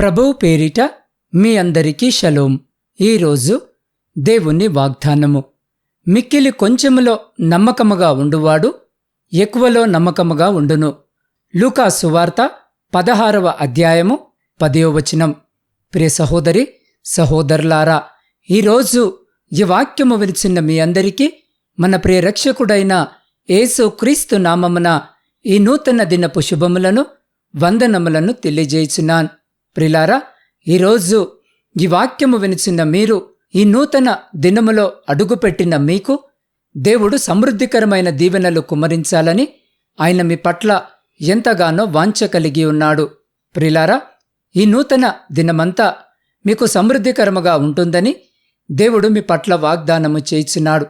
ప్రభువు పేరిట మీ అందరికీ షలోం. ఈరోజు దేవుని వాగ్దానము. మిక్కిలి కొంచెములో నమ్మకముగా ఉండువాడు ఎక్కువలో నమ్మకముగా ఉండును. లూకా సువార్త పదహారవ అధ్యాయము పదయోవచనం వచనం. ప్రియ సహోదరి సహోదరులారా ఈరోజు ఈ వాక్యము విలిచిన మీ అందరికీ మన ప్రియరక్షకుడైన యేసు క్రీస్తు నామమున ఈ నూతన దినపు శుభములను వందనములను తెలియజేయుచున్నాను. ప్రిలారా ఈరోజు ఈ వాక్యము వినిచిన మీరు ఈ నూతన దినములో అడుగుపెట్టిన మీకు దేవుడు సమృద్ధికరమైన దీవెనలు కుమరించాలని ఆయన మీ పట్ల ఎంతగానో వాంఛ కలిగి ఉన్నాడు. ప్రిలారా ఈ నూతన దినమంతా మీకు సమృద్ధికరముగా ఉంటుందని దేవుడు మీ పట్ల వాగ్దానము చేయించినాడు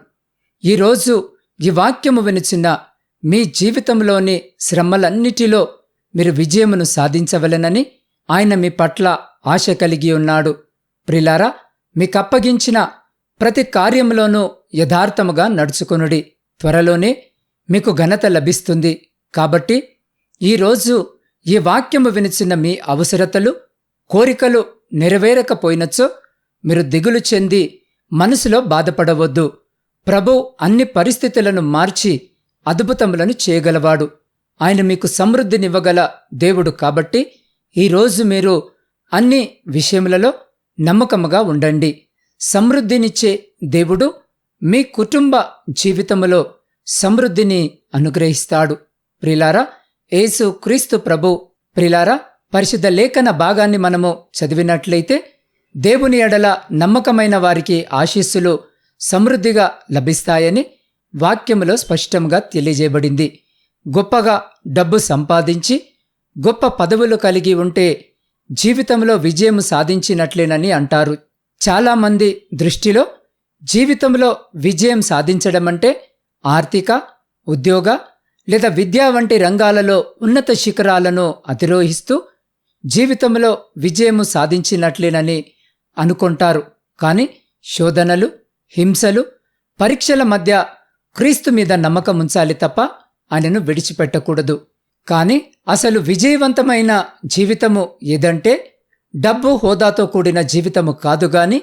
ఈరోజు ఈ వాక్యము వినిచిన మీ జీవితంలోని శ్రమలన్నిటిలో మీరు విజయమును సాధించవలెనని ఆయన మీ పట్ల ఆశ కలిగి ఉన్నాడు. ప్రిలారా మీకప్పగించిన ప్రతి కార్యంలోనూ యథార్థముగా నడుచుకొనుడి. త్వరలోనే మీకు ఘనత లభిస్తుంది. కాబట్టి ఈరోజు ఈ వాక్యము వినిచిన మీ అవసరతలు కోరికలు నెరవేరకపోయినచో మీరు దిగులు చెంది మనసులో బాధపడవద్దు. ప్రభు అన్ని పరిస్థితులను మార్చి అద్భుతములను చేయగలవాడు. ఆయన మీకు సమృద్ధినివ్వగల దేవుడు కాబట్టి ఈరోజు మీరు అన్ని విషయములలో నమ్మకముగా ఉండండి. సమృద్ధినిచ్చే దేవుడు మీ కుటుంబ జీవితములో సమృద్ధిని అనుగ్రహిస్తాడు. ప్రిలారా యేసు క్రీస్తు ప్రభు ప్రిలారా పరిశుద్ధ లేఖన భాగాన్ని మనము చదివినట్లయితే దేవుని ఎడల నమ్మకమైన వారికి ఆశీస్సులు సమృద్ధిగా లభిస్తాయని వాక్యములో స్పష్టంగా తెలియజేయబడింది. గొప్పగా డబ్బు సంపాదించి గొప్ప పదవులు కలిగి ఉంటే జీవితంలో విజయం సాధించినట్లేనని అంటారు. చాలామంది దృష్టిలో జీవితంలో విజయం సాధించడం అంటే ఆర్థిక ఉద్యోగ లేదా విద్యా వంటి రంగాలలో ఉన్నత శిఖరాలను అధిరోహిస్తూ జీవితంలో విజయము సాధించినట్లేనని అనుకుంటారు. కానీ శోధనలు హింసలు పరీక్షల మధ్య క్రీస్తు మీద నమ్మకం ఉంచాలి తప్ప ఆయనను విడిచిపెట్టకూడదు. కానీ అసలు విజయవంతమైన జీవితము ఏదంటే డబ్బు హోదాతో కూడిన జీవితము కాదు గాని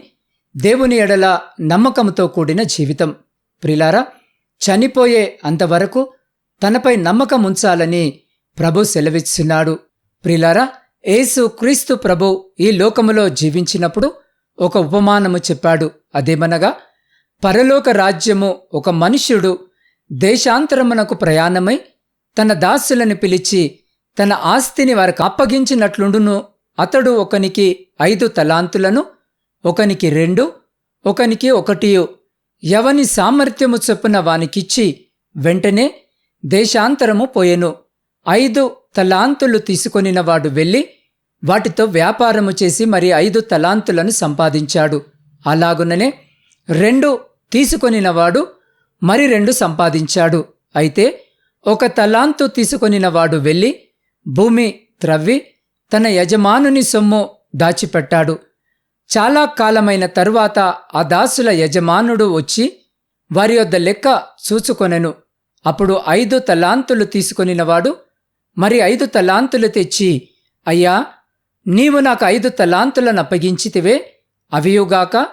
దేవుని ఎడల నమ్మకంతో కూడిన జీవితం. ప్రిలారా చనిపోయే అంతవరకు తనపై నమ్మకం ఉంచాలని ప్రభు సెలవిస్తున్నాడు ప్రిలారా ఏసు క్రీస్తు ప్రభు ఈ లోకములో జీవించినప్పుడు ఒక ఉపమానము చెప్పాడు. అదేమనగా పరలోక రాజ్యము ఒక మనుష్యుడు దేశాంతరమునకు ప్రయాణమై తన దాసులను పిలిచి తన ఆస్తిని వారికి అప్పగించినట్లుండును. అతడు ఒకనికి ఐదు తలాంతులను ఒకనికి రెండు ఒకనికి ఒకటియు. ఎవని సామర్థ్యము చొప్పున వానికిచ్చి వెంటనే దేశాంతరము పోయెను. ఐదు తలాంతులు తీసుకొనినవాడు వెళ్ళి వాటితో వ్యాపారము చేసి మరి ఐదు తలాంతులను సంపాదించాడు. అలాగుననే రెండు తీసుకొనినవాడు మరి రెండు సంపాదించాడు. అయితే ఒక తలాంతు తీసుకొనినవాడు వెళ్ళి భూమి త్రవ్వి తన యజమానుని సొమ్ము దాచిపెట్టాడు. చాలా కాలమైన తరువాత ఆ దాసుల యజమానుడు వచ్చి వారి యొద్ద లెక్క చూచుకొనెను. అప్పుడు ఐదు తలాంతులు తీసుకొనినవాడు మరి ఐదు తలాంతులు తెచ్చి అయ్యా నీవు నాకు ఐదు తలాంతులను అప్పగించితివే అవియుగాక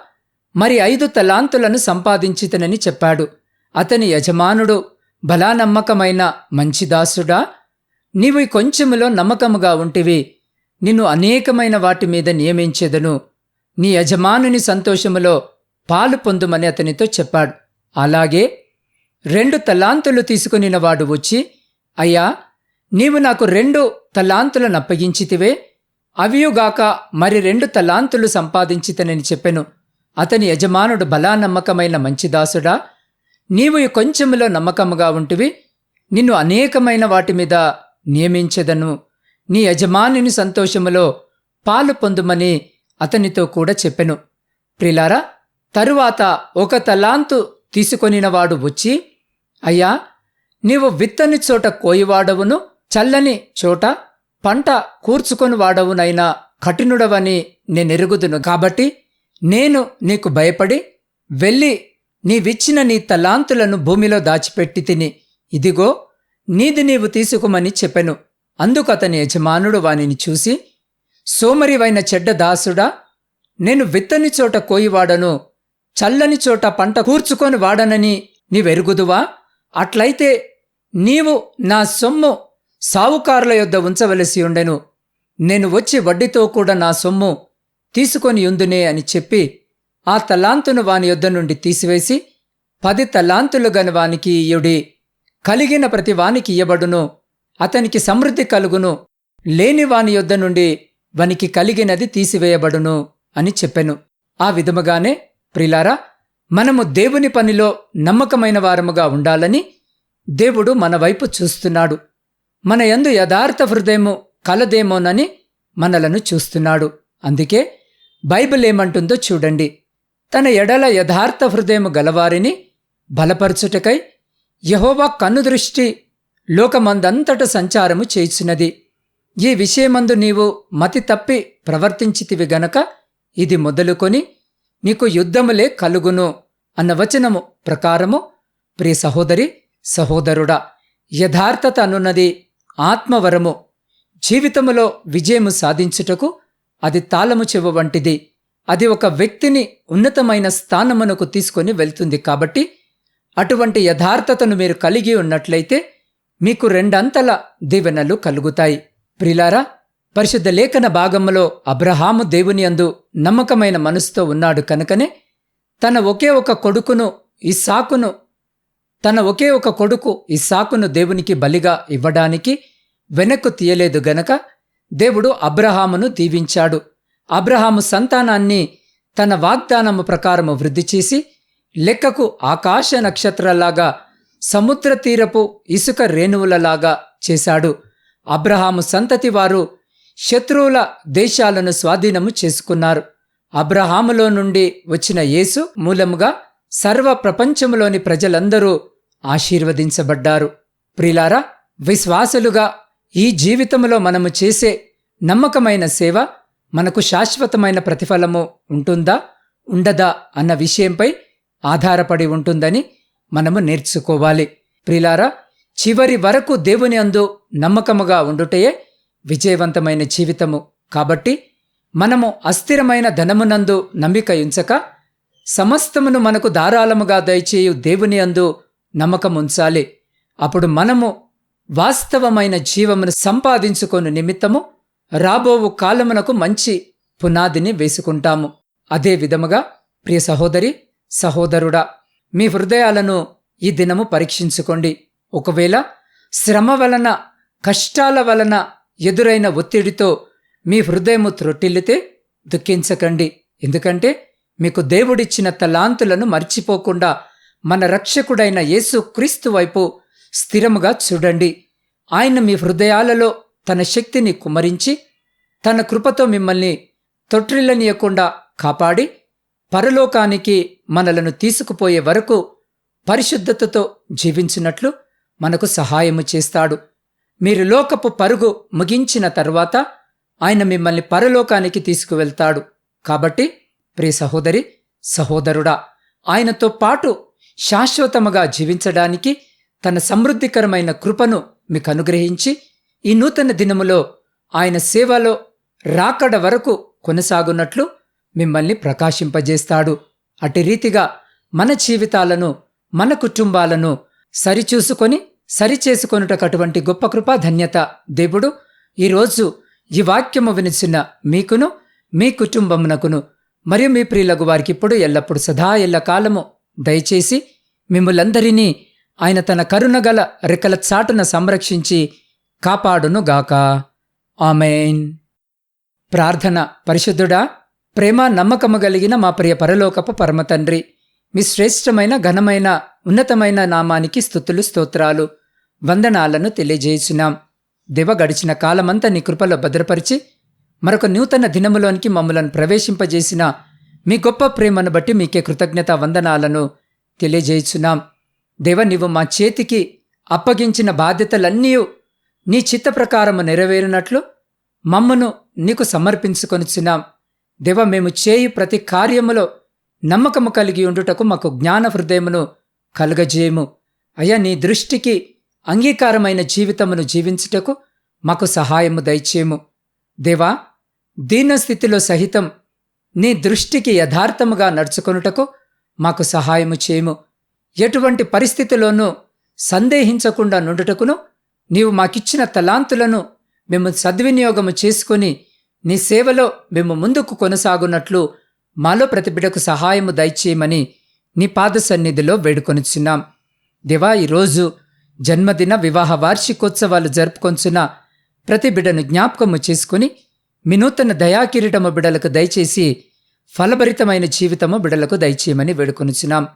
మరి ఐదు తలాంతులను సంపాదించితనని చెప్పాడు. అతని యజమానుడు బలా నమ్మకమైన మంచి దాసుడా? నీవు కొంచెములో నమ్మకముగా ఉంటివి. నిన్ను అనేకమైన వాటి మీద నియమించెదను. నీ యజమానుని సంతోషములో పాలు పొందుమని అతనితో చెప్పాడు. అలాగే రెండు తలాంతులు తీసుకునిన వాడు వచ్చి అయ్యా నీవు నాకు రెండు తలాంతులను అప్పగించితివే. అవియుగాక మరి రెండు తలాంతులు సంపాదించితనని చెప్పెను. అతని యజమానుడు బలా నమ్మకమైన మంచి దాసుడా? నీవు ఈ కొంచెములో నమ్మకముగా ఉంటివి. నిన్ను అనేకమైన వాటి మీద నియమించెదను. నీ యజమానిని సంతోషములో పాలు పొందుమని అతనితో కూడా చెప్పెను. ప్రిలారా తరువాత ఒక తలాంతు తీసుకొనినవాడు వచ్చి అయ్యా నీవు విత్తని చోట కోయివాడవును చల్లని చోట పంట కూర్చుకొని వాడవునైనా కఠినుడవని నేనెరుగుదును. కాబట్టి నేను నీకు భయపడి వెళ్ళి నీవిచ్చిన నీ తలాంతులను భూమిలో దాచిపెట్టి తిని. ఇదిగో నీది నీవు తీసుకుమని చెప్పెను. అందుకు అతని యజమానుడు వానిని చూసి సోమరివైన చెడ్డ దాసుడా నేను విత్తని చోట కోయివాడను చల్లని చోట పంట కూర్చుకొని వాడనని నీవెరుగుదువా? అట్లయితే నీవు నా సొమ్ము సావుకారుల యొద్ద ఉంచవలసి ఉండెను. నేను వచ్చి వడ్డీతో కూడా నా సొమ్ము తీసుకొని ఉందునే అని చెప్పి ఆ తలాంతును వాని యొద్ద నుండి తీసివేసి పది తలాంతులు గని వానికి ఇయుడి. కలిగిన ప్రతి వానికి ఇయ్యబడును. అతనికి సమృద్ధి కలుగును. లేని వాని యొద్ద నుండి వనికి కలిగినది తీసివేయబడును అని చెప్పెను. ఆ విధముగానే ప్రిలారా మనము దేవుని పనిలో నమ్మకమైన వారముగా ఉండాలని దేవుడు మన వైపు చూస్తున్నాడు. మన యందు యథార్థ హృదయము కలదేమోనని మనలను చూస్తున్నాడు. అందుకే బైబిల్ ఏమంటుందో చూడండి. తన ఎడల యథార్థ హృదయము గలవారిని బలపరచుటకై యహోవా కన్నుదృష్టి లోకమందంతట సంచారము చేయుచున్నది. ఈ విషయమందు నీవు మతి తప్పి ప్రవర్తించితివి గనక ఇది మొదలుకొని నీకు యుద్ధములే కలుగును అన్న వచనము ప్రకారము ప్రియ సహోదరి సహోదరుడా యథార్థత అనున్నది ఆత్మవరము జీవితములో విజయము సాధించుటకు అది తాళము చెవు వంటిది. అది ఒక వ్యక్తిని ఉన్నతమైన స్థానమునకు తీసుకొని వెళ్తుంది కాబట్టి అటువంటి యథార్థతను మీరు కలిగి ఉన్నట్లయితే మీకు రెండంతల దీవెనలు కలుగుతాయి. ప్రిలారా పరిశుద్ధ లేఖన భాగంలో అబ్రహాము దేవుని అందు నమ్మకమైన మనసుతో ఉన్నాడు కనుకనే తన ఒకే ఒక కొడుకును ఇస్సాకును తన ఒకే ఒక కొడుకు ఇస్సాకును దేవునికి బలిగా ఇవ్వడానికి వెనక్కు తీయలేదు గనక దేవుడు అబ్రహామును దీవించాడు. అబ్రహాము సంతానాన్ని తన వాగ్దానము ప్రకారము వృద్ధి చేసి లెక్కకు ఆకాశ నక్షత్రాలాగా సముద్ర తీరపు ఇసుక రేణువులలాగా చేశాడు. అబ్రహాము సంతతి వారు శత్రువుల దేశాలను స్వాధీనము చేసుకున్నారు. అబ్రహాములో నుండి వచ్చిన యేసు మూలముగా సర్వ ప్రపంచములోని ప్రజలందరూ ఆశీర్వదించబడ్డారు. ప్రిలారా విశ్వాసులుగా ఈ జీవితంలో మనము చేసే నమ్మకమైన సేవ మనకు శాశ్వతమైన ప్రతిఫలము ఉంటుందా ఉండదా అన్న విషయంపై ఆధారపడి ఉంటుందని మనము నేర్చుకోవాలి. ప్రిలారా చివరి వరకు దేవుని అందు నమ్మకముగా ఉండుటయే విజయవంతమైన జీవితము. కాబట్టి మనము అస్థిరమైన ధనమునందు నమ్మిక ఉంచక సమస్తమును మనకు ధారాళముగా దయచేయు దేవుని అందు నమ్మకం ఉంచాలి. అప్పుడు మనము వాస్తవమైన జీవమును సంపాదించుకొని నిమిత్తము రాబోవు కాలమునకు మంచి పునాదిని వేసుకుంటాము. అదే విధముగా ప్రియ సహోదరి సహోదరుడా మీ హృదయాలను ఈ దినము పరీక్షించుకోండి. ఒకవేళ శ్రమ వలన కష్టాల వలన ఎదురైన ఒత్తిడితో మీ హృదయము త్రొట్టిల్లితే దుఃఖించకండి. ఎందుకంటే మీకు దేవుడిచ్చిన తలాంతులను మర్చిపోకుండా మన రక్షకుడైన యేసు క్రీస్తు వైపు స్థిరముగా చూడండి. ఆయన మీ హృదయాలలో తన శక్తిని కుమరించి తన కృపతో మిమ్మల్ని తొట్టిల్లనీయకుండా కాపాడి పరలోకానికి మనలను తీసుకుపోయే వరకు పరిశుద్ధతతో జీవించినట్లు మనకు సహాయము చేస్తాడు. మీరు లోకపు పరుగు ముగించిన తర్వాత ఆయన మిమ్మల్ని పరలోకానికి తీసుకువెళ్తాడు. కాబట్టి ప్రియ సహోదరి సహోదరుడా ఆయనతో పాటు శాశ్వతముగా జీవించడానికి తన సమృద్ధికరమైన కృపను మీకు అనుగ్రహించి ఈ నూతన దినములో ఆయన సేవలో రాకడ వరకు కొనసాగున్నట్లు మిమ్మల్ని ప్రకాశింపజేస్తాడు. అటు రీతిగా మన జీవితాలను మన కుటుంబాలను సరిచూసుకొని సరిచేసుకొనుటకటువంటి గొప్ప కృపా ధన్యత దేవుడు. ఈరోజు ఈ వాక్యము వినిచిన మీకును మీ కుటుంబమునకును మరియు మీ ప్రియులకు వారికి ఇప్పుడు ఎల్లప్పుడు సదా ఎల్ల కాలము దయచేసి మిమ్మలందరినీ ఆయన తన కరుణగల రెక్కల చాటున సంరక్షించి కాపాడునుగాక. ఆమెన్. ప్రార్థన. పరిశుద్ధుడా ప్రేమ నమ్మకము కలిగిన మా ప్రియ పరలోకపు పరమతండ్రి మీ శ్రేష్టమైన ఘనమైన ఉన్నతమైన నామానికి స్థుతులు స్తోత్రాలు వందనాలను తెలియజేసినాం దివ గడిచిన కాలమంతా నీ కృపలో భద్రపరిచి మరొక నూతన దినములోనికి మమ్మలను ప్రవేశింపజేసిన మీ గొప్ప ప్రేమను బట్టి మీకే కృతజ్ఞత వందనాలను తెలియజేయుచున్నాం. దేవ నీవు మా చేతికి అప్పగించిన బాధ్యతలన్నీ నీ చిత్త ప్రకారము నెరవేరినట్లు మమ్మను నీకు సమర్పించుకొనిచున్నాం దేవ మేము చేయి ప్రతి కార్యములో నమ్మకము కలిగి ఉండుటకు మాకు జ్ఞాన హృదయమును కలుగజేయము. అయ్యా నీ దృష్టికి అంగీకారమైన జీవితమును జీవించుటకు మాకు సహాయము దయచేయము. దేవా దీనస్థితిలో సహితం నీ దృష్టికి యథార్థముగా నడుచుకొనుటకు మాకు సహాయము చేయము. ఎటువంటి పరిస్థితిలోనూ సందేహించకుండా నుండుటకును నీవు మాకిచ్చిన తలాంతులను మేము సద్వినియోగము చేసుకుని నీ సేవలో మేము ముందుకు కొనసాగునట్లు మాలో ప్రతి సహాయము దయచేయమని నీ పాద సన్నిధిలో వేడుకొనిచున్నాం. దివా ఈరోజు జన్మదిన వివాహ వార్షికోత్సవాలు జరుపుకొంచున్న ప్రతి బిడను జ్ఞాపకము చేసుకుని మీ నూతన దయాకిరీటము బిడలకు దయచేసి ఫలభరితమైన జీవితము బిడలకు దయచేయమని వేడుకొనిచున్నాం.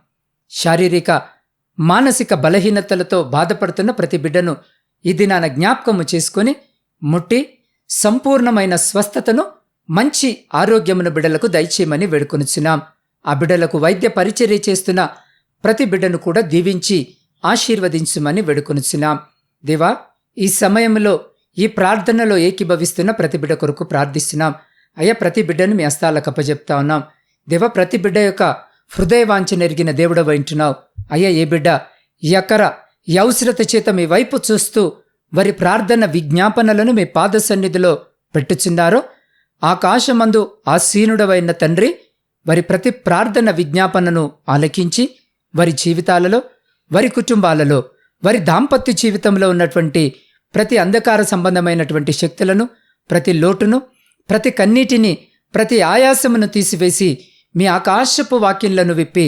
శారీరక మానసిక బలహీనతలతో బాధపడుతున్న ప్రతి బిడ్డను ఈ దినాన జ్ఞాపకము చేసుకొని ముట్టి సంపూర్ణమైన స్వస్థతను మంచి ఆరోగ్యమును బిడలకు దయచేయమని వేడుకొనుచున్నాం. ఆ బిడ్డలకు వైద్య పరిచర్య చేస్తున్న ప్రతి బిడ్డను కూడా దీవించి ఆశీర్వదించుమని వేడుకొనుచున్నాం. దేవా ఈ సమయంలో ఈ ప్రార్థనలో ఏకీభవిస్తున్న ప్రతి బిడ్డ కొరకు ప్రార్థిస్తున్నాం. అయ్యా ప్రతి బిడ్డను మీ హస్తాలకు అప్పజెప్తా ఉన్నాం. దేవ ప్రతి బిడ్డ యొక్క హృదయవాంఛ నెరిగిన దేవుడ వింటున్నావు అయ్యా ఏ బిడ్డ ఎకర యౌశ్రత చేత మీ వైపు చూస్తూ వారి ప్రార్థన విజ్ఞాపనలను మీ పాద సన్నిధిలో పెట్టుచున్నారో ఆకాశమందు ఆసీనుడవైన తండ్రి వారి ప్రతి ప్రార్థన విజ్ఞాపనను ఆలకించి వారి జీవితాలలో వారి కుటుంబాలలో వారి దాంపత్య జీవితంలో ఉన్నటువంటి ప్రతి అంధకార సంబంధమైనటువంటి శక్తులను ప్రతి లోటును ప్రతి కన్నీటిని ప్రతి ఆయాసమును తీసివేసి మీ ఆకాశపు వాక్యంలను విప్పి